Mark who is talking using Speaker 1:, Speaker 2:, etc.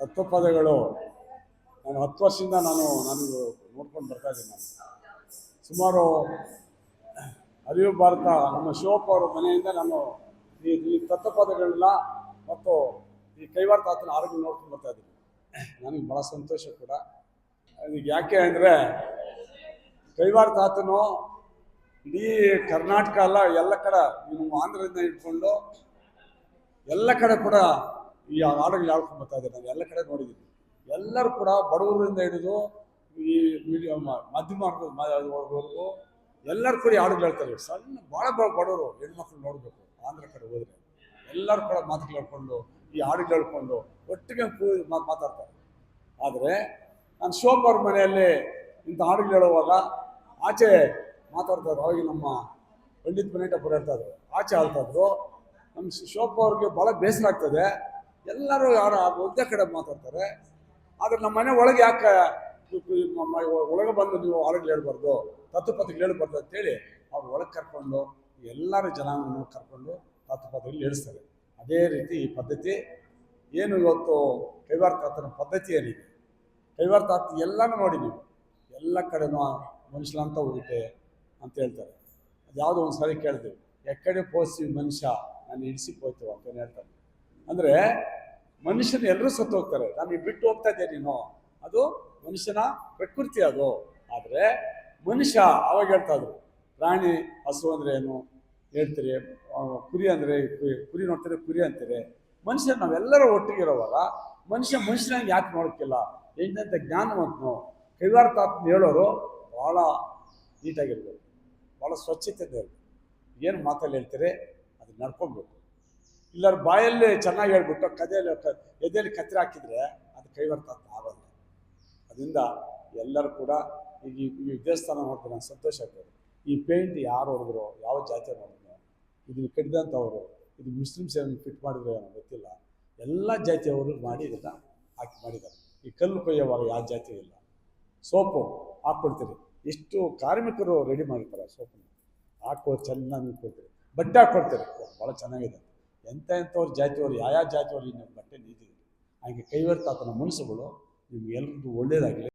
Speaker 1: ತತ್ವಪದಗಳು. ನಾನು ಹತ್ತು ವರ್ಷದಿಂದ ನಾನು ನಾನು ನೋಡ್ಕೊಂಡು ಬರ್ತಾ ಇದ್ದೀನಿ ನಾನು. ಸುಮಾರು ಅರಿವು ಭಾರತ, ನಮ್ಮ ಶಿವಪ್ಪ ಅವರ ಮನೆಯಿಂದ ನಾನು ಈ ಈ ತತ್ವಪದಗಳನ್ನ ಮತ್ತು ಈ ಕೈವಾರ ತಾತನ ಆರೋಗ್ಯ ನೋಡ್ಕೊಂಡು ಬರ್ತಾ ಇದ್ದೀನಿ. ನನಗೆ ಭಾಳ ಸಂತೋಷ ಕೂಡ. ಈಗ ಯಾಕೆ ಅಂದರೆ ಕೈವಾರ ತಾತನು ಇಡೀ ಕರ್ನಾಟಕ ಅಲ್ಲ, ಎಲ್ಲ ಕಡೆ ನಿಮ್ಮ ನಮ್ಮ ಆಂಧ್ರದಿಂದ ಇಟ್ಕೊಂಡು ಎಲ್ಲ ಕಡೆ ಕೂಡ ಈ ಹಾಡುಗಳು ಹೇಳ್ಕೊಂಡು ಬರ್ತಾ ಇದ್ದಾರೆ ನಾನು ಎಲ್ಲ ಕಡೆ ನೋಡಿದ್ದೀನಿ. ಎಲ್ಲರೂ ಕೂಡ ಬಡವರಿಂದ ಹಿಡಿದು ಈ ಮೀಡಿಯಮ್ ಮಧ್ಯಮ ವರ್ಗದವರೆಗೂ ಎಲ್ಲರೂ ಕೂಡ ಹಾಡುಗಳು ಹೇಳ್ತಾರೆ ಸಣ್ಣ ಭಾಳ ಭಾಳ ಬಡವರು, ಹೆಣ್ಮಕ್ಳು ನೋಡಬೇಕು, ಆಂಧ್ರ ಕಡೆ ಹೋದರೆ. ಎಲ್ಲರೂ ಕೂಡ ಮಾತುಗಳು ಹೇಳ್ಕೊಂಡು, ಈ ಹಾಡುಗಳು ಹೇಳ್ಕೊಂಡು ಒಟ್ಟಿಗೆ ಮಾತ್- ಮಾತಾಡ್ತಾರೆ. ಆದರೆ ನಾನು ಶೋಭಾರ ಮನೆಯಲ್ಲಿ ಇಂಥ ಹಾಡುಗಳು ಹೇಳುವಾಗ ಆಚೆ ಮಾತಾಡ್ತಾರೆ ಅವಾಗ ನಮ್ಮ ಪಂಡಿತ್ ಮನೇಟಪ್ಪರು ಹೇಳ್ತಾ ಇದ್ರು. ಆಚೆ ಹೇಳ್ತಾ ಇದ್ರು. ನಮ್ಮ ಶೋಭಾ ಅವ್ರಿಗೆ ಭಾಳ ಬೇಸರ ಆಗ್ತದೆ. ಎಲ್ಲರೂ ಯಾರು ಒಂದೇ ಕಡೆ ಮಾತಾಡ್ತಾರೆ. ಆದರೆ ನಮ್ಮ ಮನೆ ಒಳಗೆ ಯಾಕೆ ಒಳಗೆ ಬಂದು ನೀವು ಆರೋಗ್ಯ ಹೇಳ್ಬಾರ್ದು, ತತ್ವಪತಿಗಳು ಹೇಳ್ಬಾರ್ದು ಅಂತೇಳಿ ಅವ್ರು ಒಳಗೆ ಕರ್ಕೊಂಡು ಎಲ್ಲರೂ ಜನಾಂಗವನ್ನು ಕರ್ಕೊಂಡು ತತ್ವಪತಿಗಳು ಹೇಳಿಸ್ತಾರೆ. ಅದೇ ರೀತಿ ಈ ಪದ್ಧತಿ ಏನು ಇವತ್ತು ಕೈವಾರ ತಾತನ ಪದ್ಧತಿ ಏನಿದೆ ಕೈವಾರ ತಾತ ಎಲ್ಲನೂ ನೋಡಿ ನೀವು, ಎಲ್ಲ ಕಡೆನೂ ಮನುಷ್ಯನಂತ ಹೋಗುತ್ತೆ ಅಂತ ಹೇಳ್ತಾರೆ. ಅದು ಯಾವುದೋ ಒಂದು ಸರಿ ಕೇಳ್ತೀವಿ ಎಕ್ಕಡೆ ಪೋಸಿ ಮನುಷ್ಯ, ನಾನು ಹಿಡಿಸಿ ಹೋಗ್ತೀವಿ ಅಂತ ಹೇಳ್ತಾರೆ. ಅಂದರೆ ಮನುಷ್ಯನ ಎಲ್ಲರೂ ಸತ್ತು ಹೋಗ್ತಾರೆ. ನಾನು ಬಿಟ್ಟು ಹೋಗ್ತಾ ಇದ್ದೆ ನೀನು. ಅದು ಮನುಷ್ಯನ ಪ್ರಕೃತಿ ಅದು. ಆದರೆ ಮನುಷ್ಯ ಅವಾಗ ಹೇಳ್ತಾ ಇದ್ರು, ಪ್ರಾಣಿ ಹಸು ಅಂದರೆ ಏನು? ಹೇಳ್ತೀರಿ ಕುರಿ ಅಂದರೆ ಕುರಿ ನೋಡ್ತಾರೆ, ಕುರಿ ಅಂತೀರಿ. ಮನುಷ್ಯ ನಾವೆಲ್ಲರೂ ಒಟ್ಟಿಗೆ ಇರೋವಾಗ ಮನುಷ್ಯ ಮನುಷ್ಯನಾಗಿ ಯಾಕೆ ನೋಡೋಕ್ಕಿಲ್ಲ? ಎಂಟಂತ ಜ್ಞಾನವಂತನು. ಕೈವಾರ ತಾತನ ಹೇಳೋರು ಭಾಳ ನೀಟಾಗಿರ್ಬೇಕು. ಭಾಳ ಸ್ವಚ್ಛತೆ ಇರಬೇಕು. ಏನು ಮಾತಲ್ಲಿ ಹೇಳ್ತೀರಿ ಅದು ನಡ್ಕೊಬೇಕು. ಇಲ್ಲಾರ ಬಾಯಲ್ಲಿ ಚೆನ್ನಾಗಿ ಹೇಳ್ಬಿಟ್ಟು ಕದೆಯಲ್ಲಿ ಎದೆಯಲ್ಲಿ ಕತ್ತರಿ ಹಾಕಿದ್ರೆ ಅದು ಕೈವಾರ ತಾತ ಆಗೋಲ್ಲ ಅದರಿಂದ ಎಲ್ಲರೂ ಕೂಡ ಈಗ ಈ ದೇವಸ್ಥಾನ ನೋಡ್ತಾರೆ ನಂಗೆ ಸಂತೋಷ ಆಗ್ತದೆ. ಈ ಪೇಂಟ್ ಯಾರು ಹೊಡೆದ್ರು, ಯಾವ ಜಾತಿ ಮಾಡಿದ್ರು ಇದನ್ನು ಕಟ್ಟಿದಂಥವ್ರು, ಇದು ಮುಸ್ಲಿಮ್ಸ್ ಏನು ಫಿಟ್ ಮಾಡಿದ್ರು ಏನೋ ಗೊತ್ತಿಲ್ಲ. ಎಲ್ಲ ಜಾತಿಯವರು ಮಾಡಿ ಇದನ್ನು ಹಾಕಿ ಮಾಡಿದ್ದಾರೆ. ಈ ಕಲ್ಲು ಕೊಯ್ಯೋವಾಗ ಯಾವ ಜಾತಿ ಇಲ್ಲ. ಸೋಪು ಹಾಕ್ಕೊಡ್ತೀರಿ. ಎಷ್ಟು ಕಾರ್ಮಿಕರು ರೆಡಿ ಮಾಡಿರ್ತಾರೆ ಸೋಪನ್ನು. ಹಾಕೋ ಚೆನ್ನಾಗಿ ಕೊಡ್ತೀರಿ ಬಟ್ಟೆ ಹಾಕ್ಕೊಡ್ತೀರಿ. ಭಾಳ ಚೆನ್ನಾಗಿದೆ. ಎಂಥ ಎಂಥವ್ರು ಜಾತಿಯವರು ಯಾವ ಯಾವ ಜಾತಿಯವರು ಇನ್ನೊಂದು ಬಟ್ಟೆ ನೀತಿದೆ ಹಾಗೆ ಕೈವರ್ತಾತನ ಮನಸ್ಸುಗಳು ನಿಮ್ಗೆ ಎಲ್ರಿಗೂ ಒಳ್ಳೇದಾಗಲಿ.